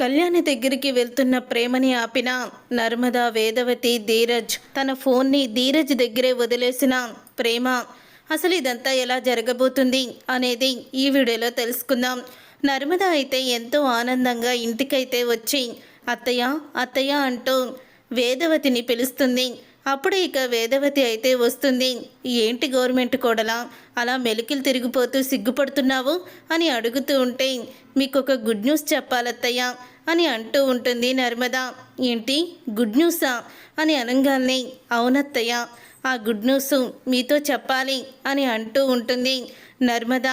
కళ్యాణి దగ్గరికి వెళ్తున్న ప్రేమని ఆపిన నర్మదా వేదవతి ధీరజ్ తన ఫోన్ని ధీరజ్ దగ్గరే వదిలేసిన ప్రేమ అసలు ఇదంతా ఎలా జరగబోతుంది? అనేది ఈ వీడియోలో తెలుసుకుందాం. నర్మద అయితే ఎంతో ఆనందంగా ఇంటికైతే వచ్చి అత్తయ్య అత్తయ్య అంటూ వేదవతిని పిలుస్తుంది. అప్పుడు ఇక వేదవతి అయితే వస్తుంది. ఏంటి గవర్నమెంట్ కోడలా? అలా మెలికిలు తిరిగిపోతూ సిగ్గుపడుతున్నావు? అని అడుగుతూ ఉంటే మీకు ఒక గుడ్ న్యూస్ చెప్పాలత్తయ్య అని అంటూ ఉంటుంది నర్మద. ఏంటి? గుడ్ న్యూసా? అని అనగానే అవునత్తయ్య ఆ గుడ్ న్యూస్ మీతో చెప్పాలి అని అంటూ ఉంటుంది నర్మద.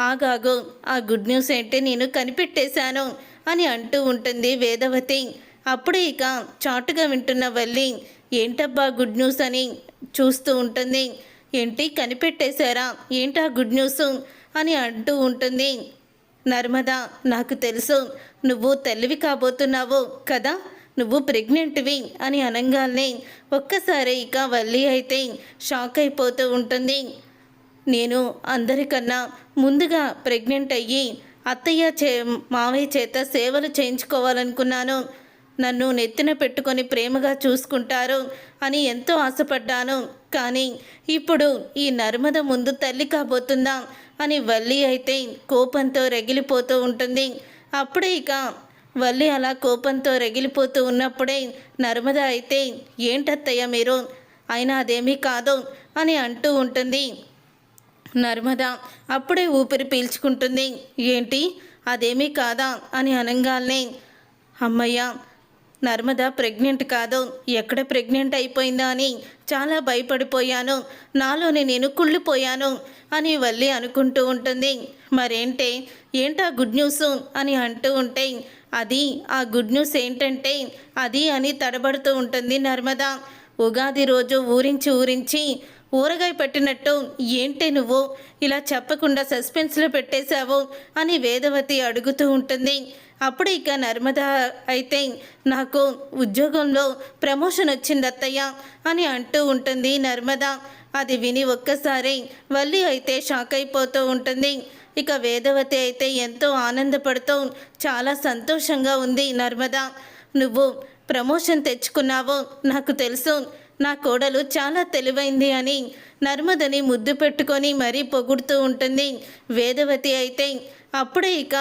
ఆగాగు ఆ గుడ్ న్యూస్ ఏంటి? నేను కనిపెట్టేశాను అని అంటూ ఉంటుంది వేదవతి. అప్పుడే ఇక చాటుగా వింటున్న వల్లి ఏంటబ్బా గుడ్ న్యూస్ అని చూస్తూ ఉంటుంది. ఏంటి కనిపెట్టేశారా? ఏంటా గుడ్ న్యూస్ అని అంటూ ఉంటుంది. నర్మద నాకు తెలుసు నువ్వు తల్లివి కాబోతున్నావు కదా నువ్వు ప్రెగ్నెంట్వి అని అనగానే ఒక్కసారి ఇక వల్లి అయితే షాక్ అయిపోతూ ఉంటుంది. నేను అందరికన్నా ముందుగా ప్రెగ్నెంట్ అయ్యి అత్తయ్య చే మావయ్య చేత సేవలు చేయించుకోవాలనుకున్నాను. నన్ను నెత్తిన పెట్టుకొని ప్రేమగా చూసుకుంటారు అని ఎంతో ఆశపడ్డాను. కానీ ఇప్పుడు ఈ నర్మద ముందు తల్లి కాబోతుందా అని వల్లి అయితే కోపంతో రగిలిపోతూ ఉంటుంది. అప్పుడే ఇక వల్లి అలా కోపంతో రగిలిపోతూ ఉన్నప్పుడే నర్మద అయితే ఏంటత్తయ్య మీరు? అయినా అదేమీ కాదు అని అంటూ ఉంటుంది. నర్మద అప్పుడే ఊపిరి పీల్చుకుంటుంది. ఏంటి? అదేమీ కాదా? అని అనగానే అమ్మయ్య నర్మద ప్రెగ్నెంట్ కాదు. ఎక్కడ ప్రెగ్నెంట్ అయిపోయిందా అని చాలా భయపడిపోయాను. నాలోనే నేను కుళ్ళిపోయాను అని వల్లి అనుకుంటూ ఉంటుంది. మరేంటే ఏంటా గుడ్ న్యూస్? అని అంటూ ఉంటే అది ఆ గుడ్ న్యూస్ ఏంటంటే అది అని తడబడుతూ ఉంటుంది నర్మద. ఉగాది రోజు ఊరించి ఊరించి ఊరగాయ పెట్టినట్టు ఏంటి నువ్వు? ఇలా చెప్పకుండా సస్పెన్స్లో పెట్టేశావు? అని వేదవతి అడుగుతూ ఉంటుంది. అప్పుడు ఇక నర్మద అయితే నాకు ఉద్యోగంలో ప్రమోషన్ వచ్చింది అత్తయ్య అని అంటూ ఉంటుంది నర్మద. అది విని ఒక్కసారి వల్లి అయితే షాక్ అయిపోతూ ఉంటుంది. ఇక వేదవతి అయితే ఎంతో ఆనందపడుతూ చాలా సంతోషంగా ఉంది నర్మద. నువ్వు ప్రమోషన్ తెచ్చుకున్నావో నాకు తెలుసు. నా కోడలు చాలా తెలివైంది అని నర్మదని ముద్దు పెట్టుకొని మరీ పొగుడుతూ ఉంటుంది వేదవతి అయితే. అప్పుడే ఇక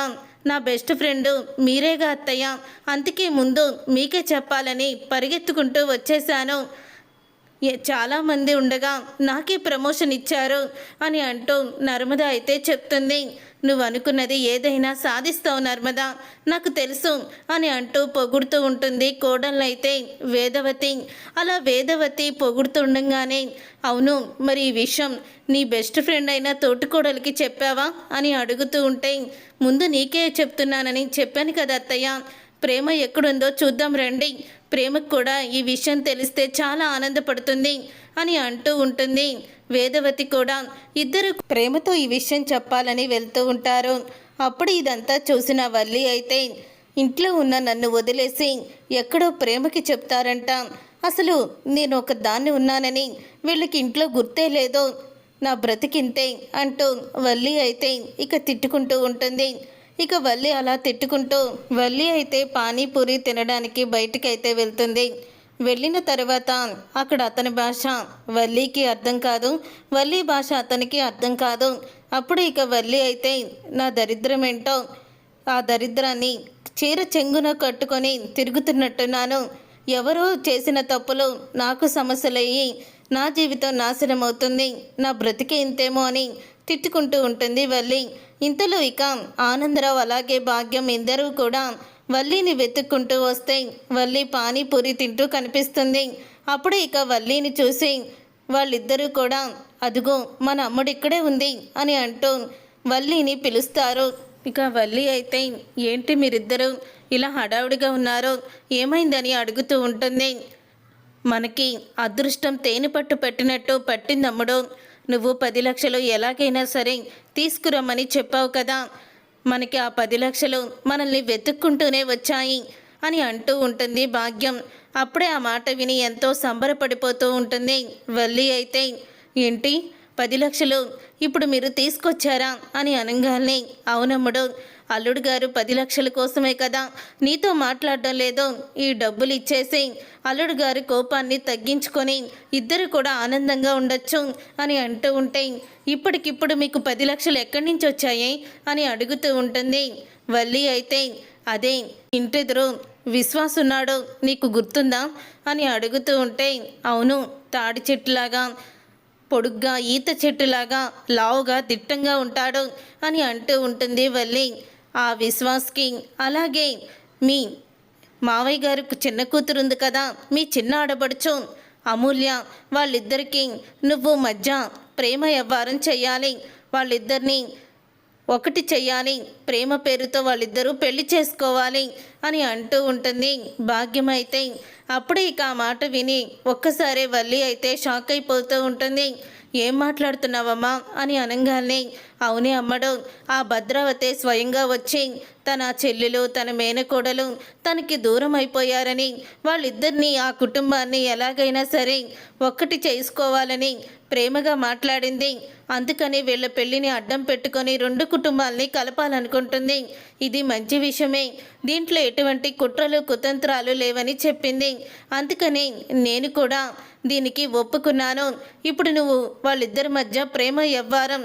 నా బెస్ట్ ఫ్రెండ్ మీరేగా అత్తయ్య? అందుకే ముందు మీకే చెప్పాలని పరిగెత్తుకుంటూ వచ్చేసాను చాలామంది ఉండగా నాకే ప్రమోషన్ ఇచ్చారు అని అంటూ నర్మద అయితే చెప్తుంది. నువ్వు అనుకున్నది ఏదైనా సాధిస్తావు నర్మద. నాకు తెలుసు అని అంటూ పొగుడుతూ ఉంటుంది కోడళ్ళైతే వేదవతి. అలా వేదవతి పొగుడుతుండగానే అవును మరి ఈ విషయం నీ బెస్ట్ ఫ్రెండ్ అయిన తోటికోడలికి చెప్పావా అని అడుగుతూ ఉంటే ముందు నీకే చెప్తున్నానని చెప్పాను కదా అత్తయ్య. ప్రేమ ఎక్కడుందో చూద్దాం రండి. ప్రేమకు కూడా ఈ విషయం తెలిస్తే చాలా ఆనందపడుతుంది అని అంటూ ఉంటుంది. వేదవతి కూడా ఇద్దరు ప్రేమతో ఈ విషయం చెప్పాలని వెళ్తూ ఉంటారు. అప్పుడు ఇదంతా చూసిన వల్లి అయితే ఇంట్లో ఉన్న నన్ను వదిలేసి ఎక్కడో ప్రేమకి చెప్తారంట. అసలు నేను ఒక దాన్ని ఉన్నానని వీళ్ళకి ఇంట్లో గుర్తే లేదో నా బ్రతికింతే అంటూ వల్లి అయితే ఇక తిట్టుకుంటూ ఉంటుంది. ఇక వల్లి అలా తిట్టుకుంటూ వల్లి అయితే పానీపూరి తినడానికి బయటికైతే వెళ్తుంది. వెళ్ళిన తర్వాత అక్కడ అతని భాష వల్లికి అర్థం కాదు. వల్లి భాష అతనికి అర్థం కాదు. అప్పుడు ఇక వల్లి అయితే నా దరిద్రం ఏంటో ఆ దరిద్రాన్ని చీర చెంగున కట్టుకొని తిరుగుతున్నట్టున్నాను. ఎవరో చేసిన తప్పులు నాకు సమస్యలయ్యి నా జీవితం నాశనం అవుతుంది నా బ్రతికే ఇంతేమో అని తిట్టుకుంటూ ఉంటుంది వల్లి. ఇంతలో ఇక ఆనందరావు అలాగే భాగ్యం ఇద్దరూ కూడా వల్లిని వెతుక్కుంటూ వస్తే వల్లి పానీపూరి తింటూ కనిపిస్తుంది. అప్పుడు ఇక వల్లిని చూసి వాళ్ళిద్దరూ కూడా అదిగో మన అమ్ముడు ఇక్కడే ఉంది అని అంటూ వల్లిని పిలుస్తారు. ఇక వల్లి అయితే ఏంటి మీరిద్దరూ ఇలా హడావుడిగా ఉన్నారో? ఏమైందని అడుగుతూ ఉంటుంది. మనకి అదృష్టం తేనె పట్టు పెట్టినట్టు పట్టిందమ్ముడు. నువ్వు పది లక్షలు ఎలాగైనా సరే తీసుకురమ్మని చెప్పావు కదా. మనకి ఆ పది లక్షలు మనల్ని వెతుక్కుంటూనే వచ్చాయి అని అంటూ ఉంటుంది భాగ్యం. అప్పుడే ఆ మాట విని ఎంతో సంబరపడిపోతూ ఉంటుంది. వల్లి అయితే ఏంటి? పది లక్షలు ఇప్పుడు మీరు తీసుకొచ్చారా? అని అనగానే అవునమ్ముడు. అల్లుడు గారు పది లక్షల కోసమే కదా. నీతో మాట్లాడడం లేదో ఈ డబ్బులు ఇచ్చేసి అల్లుడు గారి కోపాన్ని తగ్గించుకొని ఇద్దరు కూడా ఆనందంగా ఉండొచ్చు అని అంటూ ఉంటే ఇప్పటికిప్పుడు మీకు పది లక్షలు ఎక్కడి నుంచి వచ్చాయి అని అడుగుతూ ఉంటుంది. వల్లి అయితే అదే ఇంటెదురు విశ్వాస్ ఉన్నాడు నీకు గుర్తుందా అని అడుగుతూ ఉంటే అవును తాడి చెట్టులాగా పొడుగ్గా ఈత చెట్టులాగా లావుగా దిట్టంగా ఉంటాడు అని అంటూ ఉంటుంది వల్లి. ఆ విశ్వాస్కి అలాగే మీ మావయ్య గారికి చిన్న కూతురు ఉంది కదా మీ చిన్న ఆడబడుచు అమూల్య వాళ్ళిద్దరికీ నువ్వు మధ్య ప్రేమ వ్యవహారం చేయాలి వాళ్ళిద్దరినీ ఒకటి చెయ్యాలి. ప్రేమ పేరుతో వాళ్ళిద్దరూ పెళ్ళి చేసుకోవాలి అని అంటూ ఉంటుంది. భాగ్యం అయితే అప్పుడే ఇక ఆ మాట విని ఒక్కసారే వల్లి అయితే షాక్ అయిపోతూ ఉంటుంది. ఏం మాట్లాడుతున్నావమ్మా? అని అనగానే అవునే అమ్మడు. ఆ భద్రావతి స్వయంగా వచ్చి తన చెల్లెలు తన మేనకోడలు తనకి దూరం అయిపోయారని వాళ్ళిద్దరినీ ఆ కుటుంబాన్ని ఎలాగైనా సరే ఒక్కటి చేసుకోవాలని ప్రేమగా మాట్లాడింది. అందుకని వీళ్ళ పెళ్ళిని అడ్డం పెట్టుకొని రెండు కుటుంబాల్ని కలపాలనుకుంటుంది. ఇది మంచి విషయమే. దీంట్లో ఎటువంటి కుట్రలు కుతంత్రాలు లేవని చెప్పింది. అందుకని నేను కూడా దీనికి ఒప్పుకున్నాను. ఇప్పుడు నువ్వు వాళ్ళిద్దరి మధ్య ప్రేమ వ్యవహారం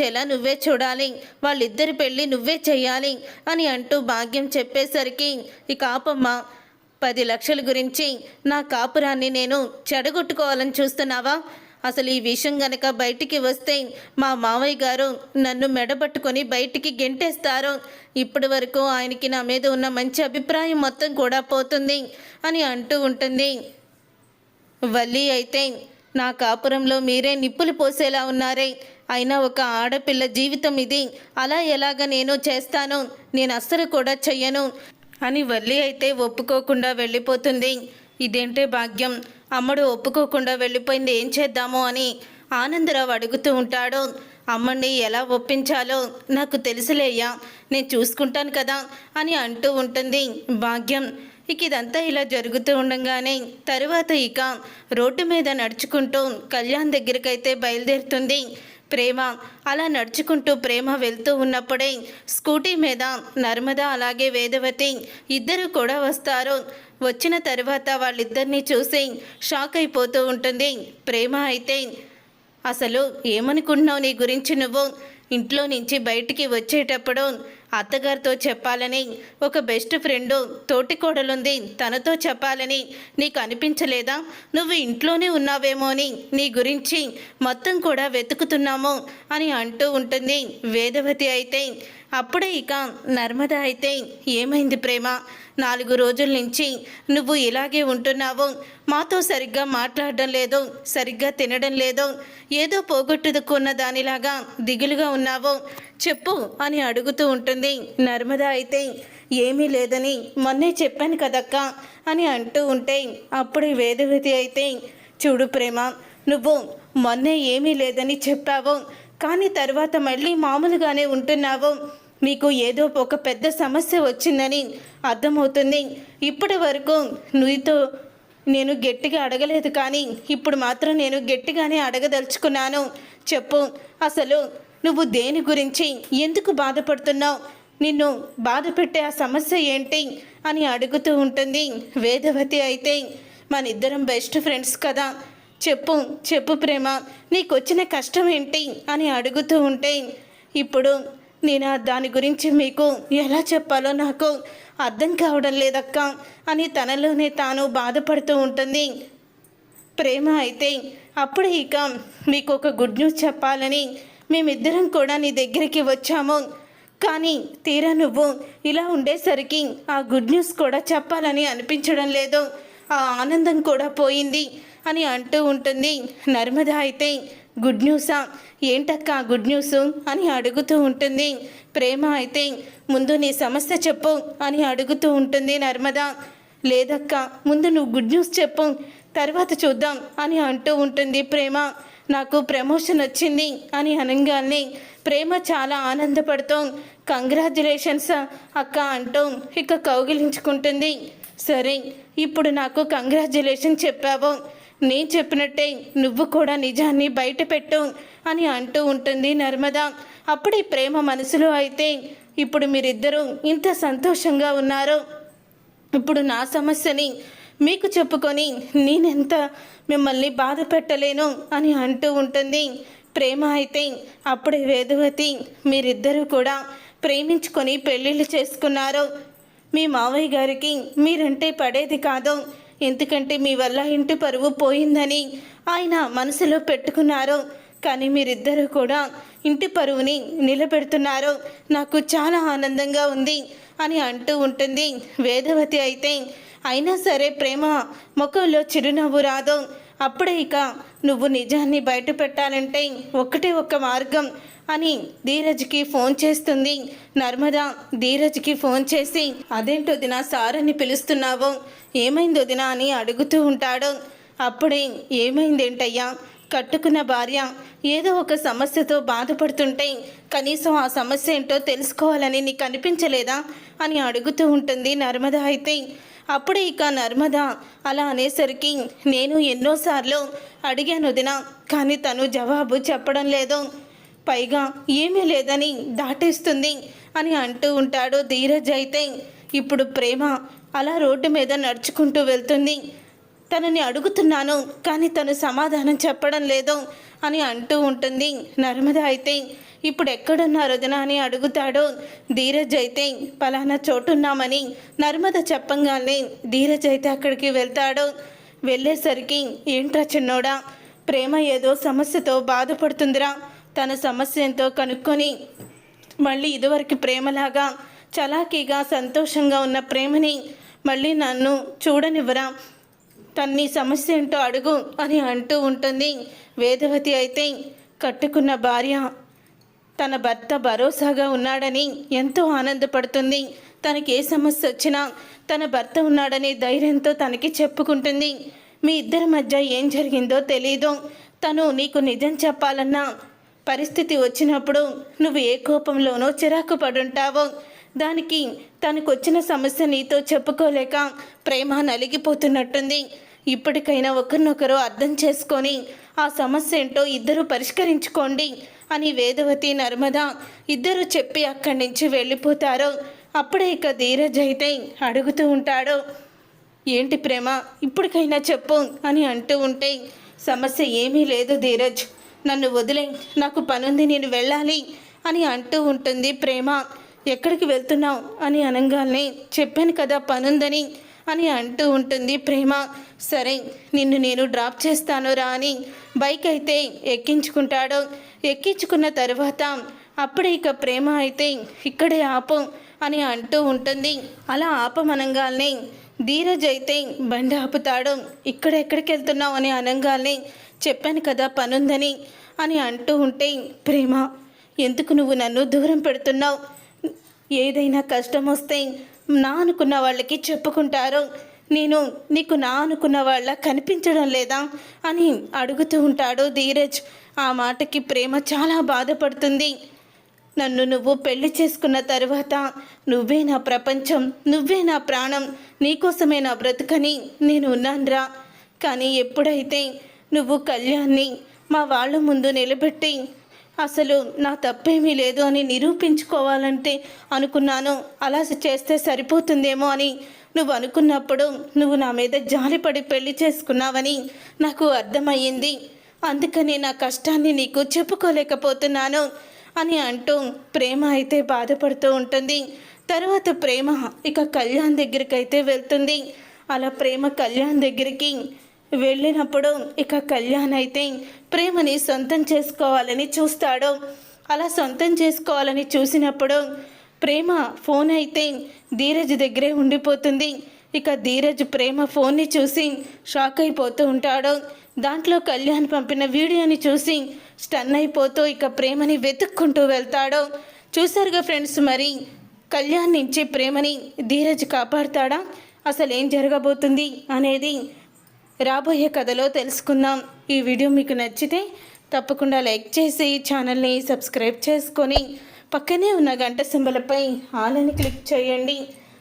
జరిపించేలా నువ్వే చూడాలి. వాళ్ళిద్దరి పెళ్ళి నువ్వే చేయాలి అని అంటూ భాగ్యం చెప్పేసరికి ఇక ఆపమ్మ పది లక్షల గురించి నా కాపురాన్ని నేను చెడగొట్టుకోవాలని చూస్తున్నావా? అసలు ఈ విషయం గనక బయటికి వస్తే మా మావయ్య గారు నన్ను మెడబట్టుకొని బయటికి గెంటేస్తారు. ఇప్పటి వరకు ఆయనకి నా మీద ఉన్న మంచి అభిప్రాయం మొత్తం కూడా పోతుంది అని అంటూ ఉంటుంది. వల్లి అయితే నా కాపురంలో మీరే నిప్పులు పోసేలా ఉన్నారే. అయినా ఒక ఆడపిల్ల జీవితం ఇది. అలా ఎలాగ నేను చేస్తాను? నేను అస్సలు కూడా చెయ్యను. అని వల్లి అయితే ఒప్పుకోకుండా వెళ్ళిపోతుంది. ఇదేంటే భాగ్యం? అమ్మడు ఒప్పుకోకుండా వెళ్ళిపోయింది ఏం చేద్దాము అని ఆనందరావు అడుగుతూ ఉంటాడు. అమ్మని ఎలా ఒప్పించాలో? నాకు తెలుసులేయ్యా నేను చూసుకుంటాను కదా అని అంటూ ఉంటుంది. భాగ్యం ఇక ఇదంతా ఇలా జరుగుతూ ఉండగానే తరువాత ఇక రోడ్డు మీద నడుచుకుంటూ కళ్యాణ్ దగ్గరికైతే బయలుదేరుతుంది. ప్రేమ. అలా నడుచుకుంటూ ప్రేమ వెళ్తూ ఉన్నప్పుడే స్కూటీ మీద నర్మద అలాగే వేదవతి ఇద్దరు కూడా వస్తారు. వచ్చిన తర్వాత వాళ్ళిద్దరినీ చూసి షాక్ అయిపోతూ ఉంటుంది. ప్రేమ అయితే అసలు ఏమనుకుంటున్నావు నీ గురించి నువ్వు? ఇంట్లో నుంచి బయటికి వచ్చేటప్పుడు అత్తగారితో చెప్పాలని ఒక బెస్ట్ ఫ్రెండు తోటి కోడలుంది తనతో చెప్పాలని నీకు అనిపించలేదా? నువ్వు ఇంట్లోనే ఉన్నావేమో అని నీ గురించి మొత్తం కూడా వెతుకుతున్నాము అని అంటూ ఉంటుంది వేదవతి అయితే. అప్పుడే ఇక నర్మద అయితే ఏమైంది ప్రేమ? నాలుగు రోజుల నుంచి నువ్వు ఇలాగే ఉంటున్నావు. మాతో సరిగ్గా మాట్లాడడం లేదు సరిగ్గా తినడం లేదు. ఏదో పోగొట్టుకున్న దానిలాగా దిగులుగా ఉన్నావు. చెప్పు అని అడుగుతూ ఉంటుంది. నర్మద అయితే ఏమీ లేదని మొన్నే చెప్పాను కదక్క అని అంటూ ఉంటే అప్పుడే వేదవతి అయితే చూడు ప్రేమ నువ్వు మొన్నే ఏమీ లేదని చెప్పావు. కానీ తర్వాత మళ్ళీ మామూలుగానే ఉంటున్నావు. మీకు ఏదో ఒక పెద్ద సమస్య వచ్చిందని అర్థమవుతుంది. ఇప్పటి వరకు నువ్వుతో నేను గట్టిగా అడగలేదు కానీ ఇప్పుడు మాత్రం నేను గట్టిగానే అడగదలుచుకున్నాను. చెప్పు అసలు నువ్వు దేని గురించి ఎందుకు బాధపడుతున్నావు? నిన్ను బాధ పెట్టే ఆ సమస్య ఏంటి? అని అడుగుతూ ఉంటుంది వేదవతి అయితే. మన ఇద్దరం బెస్ట్ ఫ్రెండ్స్ కదా. చెప్పు చెప్పు ప్రేమ నీకు వచ్చిన కష్టం ఏంటి అని అడుగుతూ ఉంటే ఇప్పుడు నేను దాని గురించి మీకు ఎలా చెప్పాలో నాకు అర్థం కావడం లేదక్క అని తనలోనే తాను బాధపడుతూ ఉంటుంది. ప్రేమ అయితే అప్పుడు ఇక మీకు ఒక గుడ్ న్యూస్ చెప్పాలని మేమిద్దరం కూడా నీ దగ్గరికి వచ్చాము. కానీ తీరా నువ్వు ఇలా ఉండేసరికి ఆ గుడ్ న్యూస్ కూడా చెప్పాలని అనిపించడం లేదు. ఆ ఆనందం కూడా పోయింది. అని అంటూ ఉంటుంది. నర్మద అయితే గుడ్ న్యూసా? ఏంటక్క గుడ్ న్యూస్? అని అడుగుతూ ఉంటుంది. ప్రేమ అయితే ముందు నీ సమస్య చెప్పు అని అడుగుతూ ఉంటుంది నర్మద. లేదక్క ముందు నువ్వు గుడ్ న్యూస్ చెప్పు తర్వాత చూద్దాం అని అంటూ ఉంటుంది ప్రేమ. నాకు ప్రమోషన్ వచ్చింది అని అనగానే ప్రేమ చాలా ఆనందపడుతూ కంగ్రాచులేషన్స్ అక్క అంటూ ఇక కౌగిలించుకుంటుంది. సరే ఇప్పుడు నాకు కంగ్రాచులేషన్ చెప్పావు నేను చెప్పినట్టే నువ్వు కూడా నిజాన్ని బయటపెట్టు అని అంటూ ఉంటుంది నర్మద. అప్పుడే ప్రేమ మనసులో అయితే ఇప్పుడు మీరిద్దరూ ఇంత సంతోషంగా ఉన్నారు. ఇప్పుడు నా సమస్యని మీకు చెప్పుకొని నేనెంత మిమ్మల్ని బాధ పెట్టలేను అని అంటూ ఉంటుంది. ప్రేమ అయితే అప్పుడే వేదవతి మీరిద్దరూ కూడా ప్రేమించుకొని పెళ్ళిళ్ళు చేసుకున్నారు. మీ మావయ్య గారికి మీరంటే పడేది కాదు. ఎందుకంటే మీ వల్ల ఇంటి పరువు పోయిందని ఆయన మనసులో పెట్టుకున్నారు. కానీ మీరిద్దరూ కూడా ఇంటి పరువుని నిలబెడుతున్నారు. నాకు చాలా ఆనందంగా ఉంది అని అంటూ ఉంటుంది. వేదవతి అయితే అయినా సరే ప్రేమ ముఖంలో చిరునవ్వు రాదు. అప్పుడే ఇక నువ్వు నిజాన్ని బయట పెట్టాలంటే ఒకటే ఒక మార్గం అని ధీరజ్కి ఫోన్ చేస్తుంది. నర్మద ధీరజ్కి ఫోన్ చేసి అదేంటో దిన సార్ అని పిలుస్తున్నావు? ఏమైందో దిన అని అడుగుతూ ఉంటాడు. అప్పుడే ఏమైందేంటయ్యా? కట్టుకున్న భార్య ఏదో ఒక సమస్యతో బాధపడుతుంటే కనీసం ఆ సమస్య ఏంటో తెలుసుకోవాలని నీకు అనిపించలేదా? అని అడుగుతూ ఉంటుంది నర్మద అయితే. అప్పుడే ఇక నర్మద అలా అనేసరికి నేను ఎన్నోసార్లు అడిగాను వదిన కానీ తను జవాబు చెప్పడం లేదు. పైగా ఏమీ లేదని దాటేస్తుంది అని అంటూ ఉంటాడు ధీరజ్ అయితే. ఇప్పుడు ప్రేమ అలా రోడ్డు మీద నడుచుకుంటూ వెళ్తుంది. తనని అడుగుతున్నాను కానీ తను సమాధానం చెప్పడం లేదు అని అంటూ ఉంటుంది నర్మద అయితే. ఇప్పుడు ఎక్కడున్నారు వదిన అని అడుగుతాడు? ధీరజ్ అయితే పలానా చోటున్నామని. నర్మద చెప్పంగానే ధీరజ్ అయితే అక్కడికి వెళ్తాడు? వెళ్ళేసరికి ఏంట్రా చిన్నోడా? ప్రేమ ఏదో సమస్యతో బాధపడుతుందిరా. తన సమస్య ఎంతో కనుక్కొని మళ్ళీ ఇదివరకు ప్రేమలాగా చలాకీగా సంతోషంగా ఉన్న ప్రేమని మళ్ళీ నన్ను చూడనివ్వరా? తన్ని సమస్య ఏంటో అడుగు అని అంటూ ఉంటుంది. వేదవతి అయితే కట్టుకున్న భార్య తన భర్త భరోసాగా ఉన్నాడని ఎంతో ఆనందపడుతుంది. తనకి ఏ సమస్య వచ్చినా తన భర్త ఉన్నాడనే ధైర్యంతో తనకి చెప్పుకుంటుంది. మీ ఇద్దరి మధ్య ఏం జరిగిందో తెలీదు. తను నీకు నిజం చెప్పాలన్నా పరిస్థితి వచ్చినప్పుడు నువ్వు ఏ కోపంలోనో చిరాకు పడుంటావో. దానికి తనకొచ్చిన సమస్య నీతో చెప్పుకోలేక ప్రేమ నలిగిపోతున్నట్టుంది. ఇప్పటికైనా ఒకరినొకరు అర్థం చేసుకొని ఆ సమస్య ఏంటో ఇద్దరూ పరిష్కరించుకోండి. అని వేదవతి నర్మద ఇద్దరు చెప్పి అక్కడి నుంచి వెళ్ళిపోతారు. అప్పుడే ఇక ధీరజ్ అయితే అడుగుతూ ఉంటాడు ఏంటి ప్రేమ? ఇప్పటికైనా చెప్పు అని అంటూ ఉంటే సమస్య ఏమీ లేదు ధీరజ్. నన్ను వదిలే. నాకు పనుంది నేను వెళ్ళాలి అని అంటూ ఉంటుంది ప్రేమ. ఎక్కడికి వెళ్తున్నావు? అని అనగానే చెప్పాను కదా పనుందని అని అంటూ ఉంటుంది ప్రేమ. సరే నిన్ను నేను డ్రాప్ చేస్తాను రా అని బైక్ అయితే ఎక్కించుకుంటాడు. ఎక్కించుకున్న తర్వాత అప్పుడే ఇక ప్రేమ అయితే ఇక్కడే ఆపు అని అంటూ ఉంటుంది. అలా ఆపమనంగానే ధీరజ్ అయితే బండి ఆపుతాడు ఇక్కడ ఎక్కడికి వెళ్తున్నావు అని అనగానే చెప్పాను కదా పనుందని అని అంటూ ఉంటే ప్రేమ ఎందుకు నువ్వు నన్ను దూరం పెడుతున్నావు? ఏదైనా కష్టం వస్తే నా అనుకున్న వాళ్ళకి చెప్పుకుంటారు. నేను నీకు నా అనుకున్న వాళ్ళ కనిపించడం లేదా అని అడుగుతూ ఉంటాడు ధీరజ్. ఆ మాటకి ప్రేమ చాలా బాధపడుతుంది. నన్ను నువ్వు పెళ్ళి చేసుకున్న తర్వాత నువ్వే నా ప్రపంచం నువ్వే నా ప్రాణం నీకోసమే నా బ్రతుకని నేను ఉన్నాన్రా. కానీ ఎప్పుడైతే నువ్వు కళ్యాణ్ని మా వాళ్ళ ముందు నిలబెట్టి అసలు నా తప్పేమీ లేదు అని నిరూపించుకోవాలంటే అనుకున్నాను అలా చేస్తే సరిపోతుందేమో అని నువ్వు అనుకున్నప్పుడు నువ్వు నా మీద జాలిపడి పెళ్ళి చేసుకున్నావని నాకు అర్థమయ్యింది. అందుకని నా కష్టాన్ని నీకు చెప్పుకోలేకపోతున్నాను అని అంటూ ప్రేమ అయితే బాధపడుతూ ఉంటుంది. తర్వాత ప్రేమ ఇక కళ్యాణ్ దగ్గరికి అయితే వెళ్తుంది. అలా ప్రేమ కళ్యాణ్ దగ్గరికి వెళ్ళినప్పుడు ఇక కళ్యాణ్ అయితే ప్రేమని సొంతం చేసుకోవాలని చూస్తాడు. అలా సొంతం చేసుకోవాలని చూసినప్పుడు ప్రేమ ఫోన్ అయితే ధీరజ్ దగ్గరే ఉండిపోతుంది. ఇక ధీరజ్ ప్రేమ ఫోన్ని చూసి షాక్ అయిపోతూ ఉంటాడు. దాంట్లో కళ్యాణ్ పంపిన వీడియోని చూసి స్టన్ అయిపోతూ ఇక ప్రేమని వెతుక్కుంటూ వెళ్తాడు. చూసారుగా ఫ్రెండ్స్ మరి కళ్యాణ్ నుంచి ప్రేమని ధీరజ్ కాపాడుతాడా? అసలు ఏం జరగబోతుంది అనేది రాబోయే కథలో తెలుసుకుందాం. ఈ వీడియో మీకు నచ్చితే తప్పకుండా లైక్ చేసి ఛానల్ని సబ్స్క్రైబ్ చేసుకొని పక్కనే ఉన్న గంట సింబలపై ఆలని క్లిక్ చేయండి.